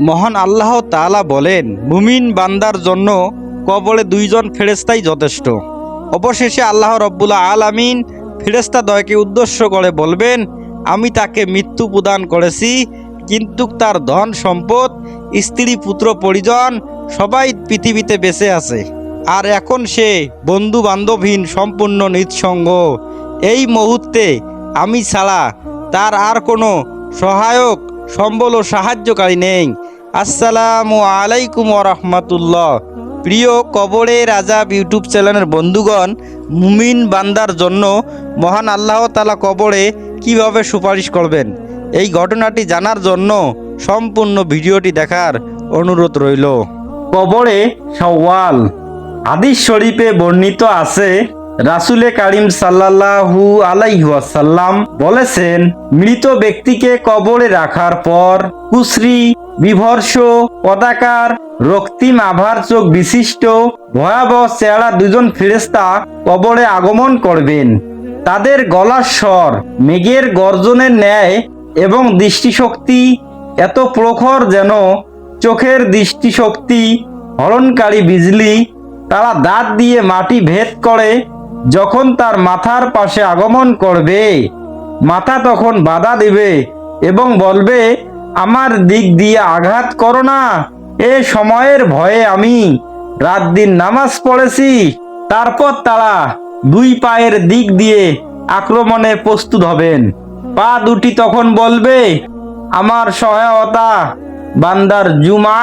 মহান আল্লাহ তাআলা বলেন, মুমিন বান্দার জন্য কবলে দুইজন ফেরেস্তাই যথেষ্ট। অবশেষে আল্লাহ রব্বুল্লা আলামিন ফেরেস্তা দয়কে উদ্দেশ্য করে বলবেন, আমি তাকে মৃত্যু প্রদান করেছি, কিন্তু তার ধন সম্পদ, স্ত্রী, পুত্র, পরিজন সবাই পৃথিবীতে বেঁচে আছে। আর এখন সে বন্ধু বান্ধবহীন সম্পূর্ণ নিঃসঙ্গ। এই মুহূর্তে আমি ছাড়া তার আর কোনো সহায়ক সম্বল ও সাহায্যকারী নেই। আসসালামু আলাইকুম রহমতুল্লাহ। প্রিয় কবরে রাজা ইউটিউব চ্যানেলের বন্ধুগণ, মুমিন বান্দার জন্য মহান আল্লাহ তালা কবরে কীভাবে সুপারিশ করবেন? এই ঘটনাটি জানার জন্য সম্পূর্ণ ভিডিওটি দেখার অনুরোধ রইল। কবরে সওয়াল হাদিস শরীফে বর্ণিত আছে রাসুলে কারিম সাল্লাল্লাহু আলাইহাসাল্লাম বলেছেন, মৃত ব্যক্তিকে কবরে রাখার পর কুশ্রি বিভর্ষ পতাকার রক্তিম আভার চোখ বিশিষ্ট, ভয়াবহ চেহারা দুজন ফেরেস্তা কবরে আগমন করবেন। তাদের গলার স্বর, মেঘের গর্জনের ন্যায় এবং দৃষ্টিশক্তি এত প্রখর যেন চোখের দৃষ্টিশক্তি হরণকারী বিজলি তারা দাঁত দিয়ে মাটি ভেদ করে যখন তার মাথার পাশে আগমন করবে, মাথা তখন বাধা দিবে এবং বলবে, আমার দিক দিয়ে আঘাত করো না, এ সময়ের ভয়ে আমি রাত দিন নামাজ পড়েছি। তারপর তারা দুই পায়ের দিক দিয়ে আক্রমণে প্রস্তুত হবেন। পা দুটি তখন বলবে, আমার সহায়তা বান্দার জুমা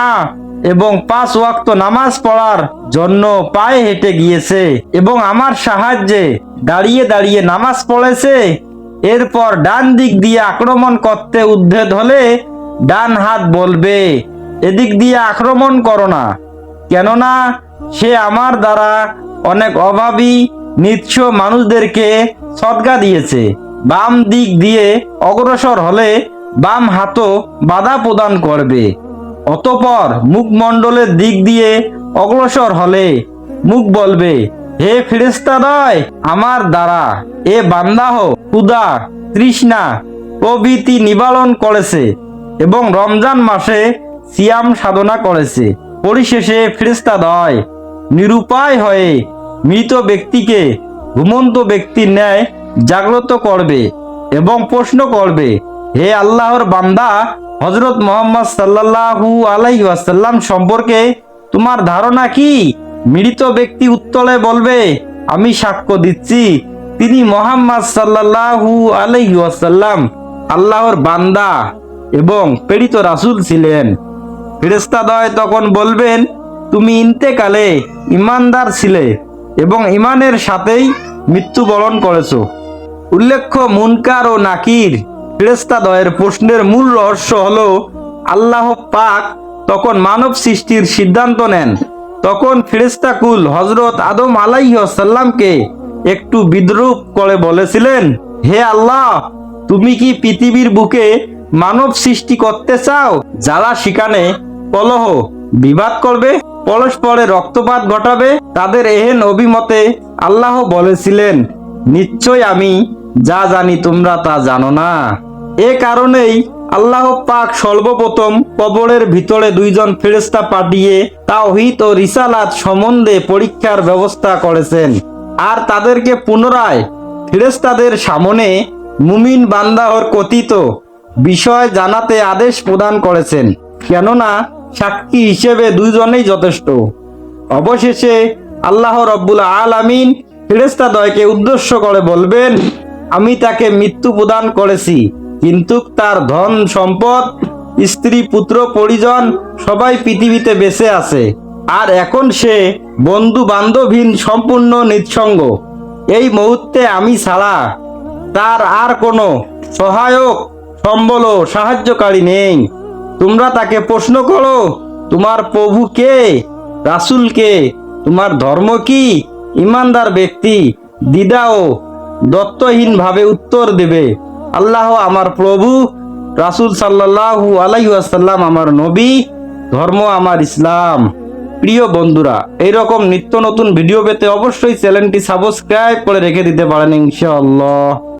এবং পাঁচ ওয়াক্ত নামাজ পড়ার জন্য পায়ে হেঁটে গিয়েছে এবং আমার সাহায্যে দাঁড়িয়ে দাঁড়িয়ে নামাজ পড়েছে। এরপর ডান দিক দিয়ে আক্রমণ করতে উদ্ভেদ হলে ডান হাত বলবে, এদিক দিয়ে আক্রমণ করো না। কেননা সে আমার দ্বারা অনেক অভাবী, নিচ্ছ মানুষদেরকে সদগা দিয়েছে। বাম দিক দিয়ে অগ্রসর হলে বাম হাতও বাধা প্রদান করবে। অতপর মুখমণ্ডলের দিক দিয়ে অগ্রসর হলে মুখ বলবে, হে ফিরিস্তাদয় আমার দ্বারা, এ বান্দাহ ক্ষুদা তৃষ্ণা প্রভৃতি নিবারণ করেছে এবং রমজান মাসে সিয়াম সাধনা করেছে। পরিশেষে ফিরিস্তাদয় নিরুপায় হয়ে মৃত ব্যক্তিকে ঘুমন্ত ব্যক্তির ন্যায় জাগ্রত করবে এবং প্রশ্ন করবে, হে আল্লাহর বান্দা হজরত মোহাম্মদ সাল্লাল্লাহু আলাইহি ওয়াসাল্লাম সম্পর্কে তোমার ধারণা কি? মৃত ব্যক্তি উত্তলে বলবে, আমি সাক্ষ্য দিচ্ছি, তিনি মোহাম্মদ সাল্লাল্লাহু আলাইহি ওয়াসাল্লাম, আল্লাহর বান্দা এবং প্রেরিত রাসূল ছিলেন। ফেরেস্তাদয় তখন বলবেন, তুমি ইন্তেকালে ইমানদার ছিলে এবং ইমানের সাথেই মৃত্যুবরণ করেছ। উল্লেখ্য মুনকার ও নাকির ফেরেস্তাদয়ের প্রশ্নের মূল রহস্য হল, আল্লাহ পাক তখন মানব সৃষ্টির সিদ্ধান্ত নেন। তখন ফেরেস্তাকুল হজরত আদম আলাইসাল্লামকে একটু বিদ্রুপ করে বলেছিলেন, হে আল্লাহ, তুমি কি পৃথিবীর বুকে মানব সৃষ্টি করতে চাও? যারা সেখানে কলহ বিবাদ করবে, পরস্পরে রক্তপাত ঘটাবে, তাদের এহেন অভিমতে আল্লাহ বলেছিলেন, নিশ্চয় আমি যা জানি তোমরা তা জানো না। এ কারণেই আল্লাহ পাক সর্বপ্রথম কবরের ভিতরে দুইজন ফেরেস্তা পাঠিয়ে তাওহিদ ও রিসালাত সম্বন্ধে পরীক্ষার ব্যবস্থা করেছেন। আর তাদেরকে পুনরায় ফেরেস্তাদের সামনে মুমিন বান্দাহর কথিত বিষয় জানাতে আদেশ প্রদান করেছেন। কেননা সাক্ষী হিসেবে দুইজনেই যথেষ্ট। অবশেষে আল্লাহ রব্বুল আলামিন ফেরেস্তাদয়কে উদ্দেশ্য করে বলবেন, আমি তাকে মৃত্যু প্রদান করেছি। কিন্তু তার ধন সম্পদ, স্ত্রী, পুত্র, পরিজন সবাই পৃথিবীতে বেঁচে আছে। আর এখন সে বন্ধু বান্ধবহীন সম্পূর্ণ নিঃসঙ্গ। এই মুহূর্তে আমি ছাড়া তার আর কোনো সহায়ক, সম্বল সাহায্যকারী নেই। তোমরা তাকে প্রশ্ন করো, তোমার প্রভু কে? রাসুল কে? তোমার ধর্ম কি? ইমানদার ব্যক্তি, দ্বিধা ও দত্তহীনভাবে উত্তর দেবে। আল্লাহ আমার প্রভু, রাসুল সাল্লাল্লাহু আলাইসাল্লাম আমার নবী, ধর্ম আমার ইসলাম। প্রিয় বন্ধুরা, এইরকম নিত্য নতুন ভিডিও পেতে অবশ্যই চ্যানেলটি সাবস্ক্রাইব করে রেখে দিতে পারেন ইনশাআল্লাহ।